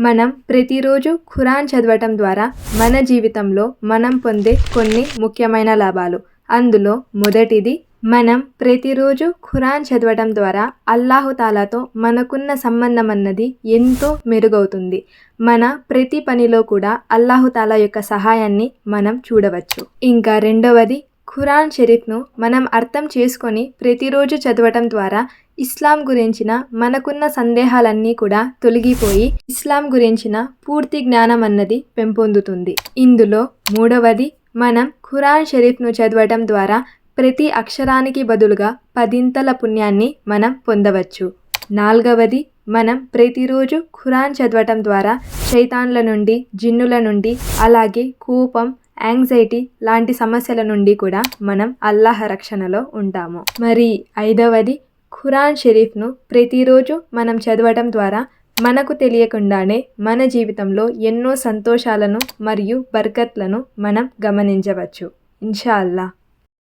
మనం ప్రతిరోజు ఖురాన్ చదవటం ద్వారా మన జీవితంలో మనం పొందే కొన్ని ముఖ్యమైన లాభాలు. అందులో మొదటిది మనం ప్రతిరోజు ఖురాన్ చదవటం ద్వారా అల్లాహుతాలాతో మనకున్న సంబంధం అన్నది ఎంతో మెరుగవుతుంది. మన ప్రతి పనిలో కూడా అల్లాహుతాలా యొక్క సహాయాన్ని మనం చూడవచ్చు. ఇంకా రెండవది ఖురాన్ షరీఫ్ను మనం అర్థం చేసుకొని ప్రతిరోజు చదవటం ద్వారా ఇస్లాం గురించిన మనకున్న సందేహాలన్నీ కూడా తొలగిపోయి ఇస్లాం గురించిన పూర్తి జ్ఞానం అన్నది పెంపొందుతుంది. ఇందులో మూడవది మనం ఖురాన్ షరీఫ్ను చదవటం ద్వారా ప్రతి అక్షరానికి బదులుగా పదింతల పుణ్యాన్ని మనం పొందవచ్చు. నాలుగవది మనం ప్రతిరోజు ఖురాన్ చదవటం ద్వారా శైతాన్ల నుండి జిన్నుల నుండి అలాగే కోపం యాంగ్జైటీ లాంటి సమస్యల నుండి కూడా మనం అల్లాహ రక్షణలో ఉంటాము. మరి ఐదవది ఖురాన్ షరీఫ్ను ప్రతిరోజు మనం చదవటం ద్వారా మనకు తెలియకుండానే మన జీవితంలో ఎన్నో సంతోషాలను మరియు బర్కత్లను మనం గమనించవచ్చు. ఇన్షా అల్లా